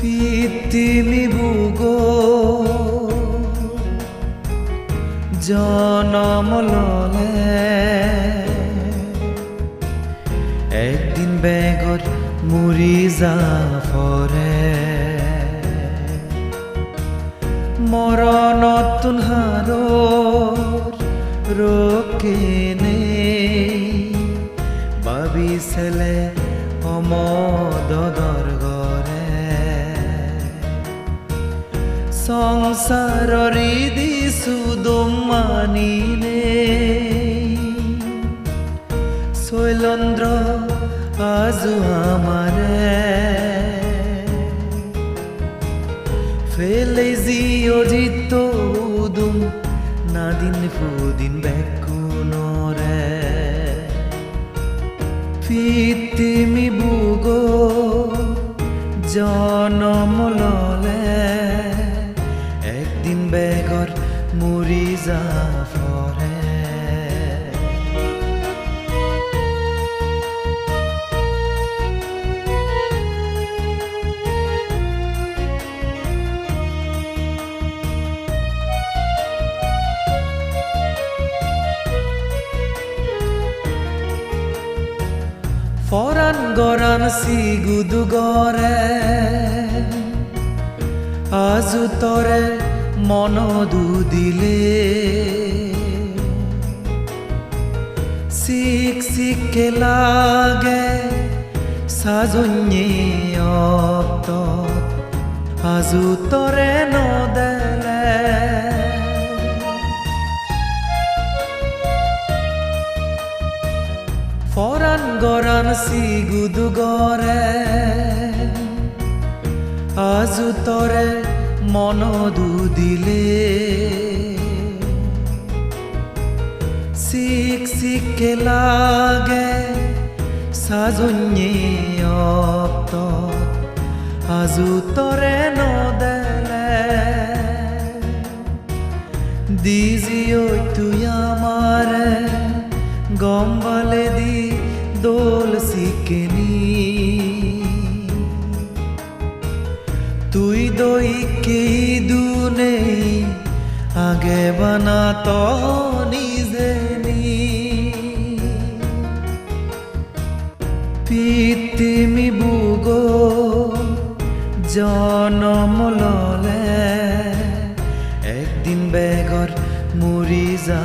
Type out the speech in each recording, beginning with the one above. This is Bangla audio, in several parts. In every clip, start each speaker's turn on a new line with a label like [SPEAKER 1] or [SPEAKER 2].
[SPEAKER 1] পিতিমি বুগো জনম ললে। একদিন বেগত মৰি যা ফৰে মৰণত হাৰৰ ৰকেনে ভাবিছিলে অমদৰ সংসাৰৰ দিছো দম মানিলে শৈলন্দ্র, আজু আমারে। ফেলে জিও জিত উদুম, নাদিন ফুদিন বেকুনরে। ফিতিমি বুগো জনম ললে বেগর যা ফৰে ফরান গরান সিগুদু গরে আজু তরে মন দুদিলে। শিক শিকে লাগে সাজন্যে আজু তরে নদেলে। ফরান গরান সিগুদু গরে। আজু তরে মন দুদিলে। শিক শিকে লাগে সাজন্যে অত আজু তরে নদেলে। দিজিও তুই আমারে গম্বলে আগে তো নিজে নি। পিতিমি বুগো জনম ললে একদিন বেগর মুৰি যা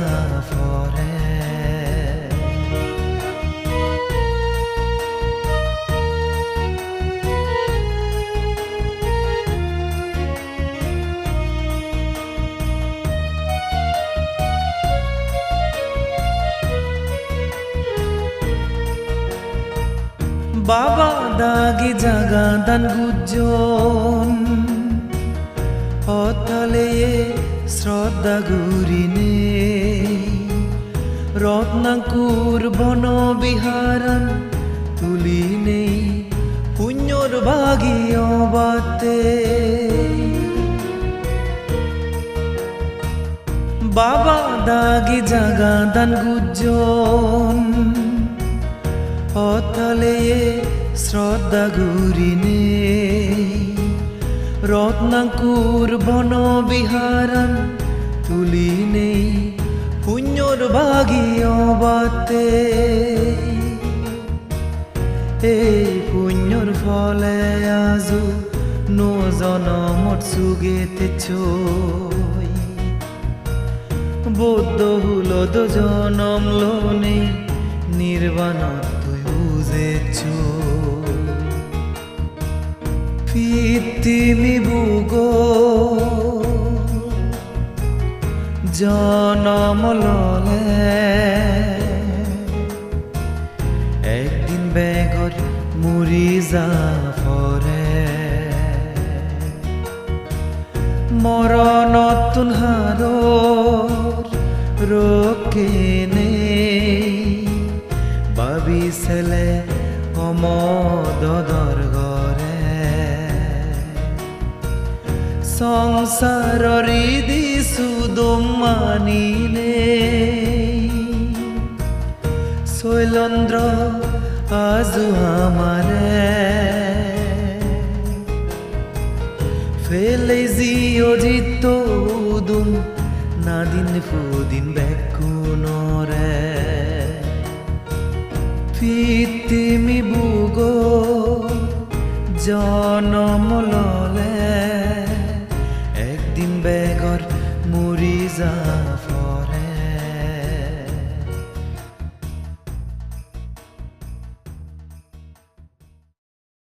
[SPEAKER 1] বাবা দাগি জাগা দান গুজন অতলে শ্রদ্ধা গুরিনে রত্নাকুর বন বিহারন তুলিনে পুণ্যর ভাগিয় বাতে বাবা দাগি জাগা দান গুজন অতলে শ্রদ্ধা গুরিনে রত্নাকুর বন তুলি নেই। পুণ্যর ভাগিয় বাতে এই পুণ্যর ফলে আজু নজনমত সুগেতে ছই। বৌদ্ধ হুলদ জনম লোনে নির্বাণ তুই বুঝেছ পিতিমি বুগো জনম ললে। একদিন বেগর মুৰি যা ফৰে মৰণত হাৰৰ ভাবিছিলে অমদৰ গৰে সংসাৰৰ দিছো দম মানিলে। শৈলন্দ্র আজু আমারে। Felezi পৃথিৱীবুগো জনম ল'লে। একদিন বেগর মৰি যায়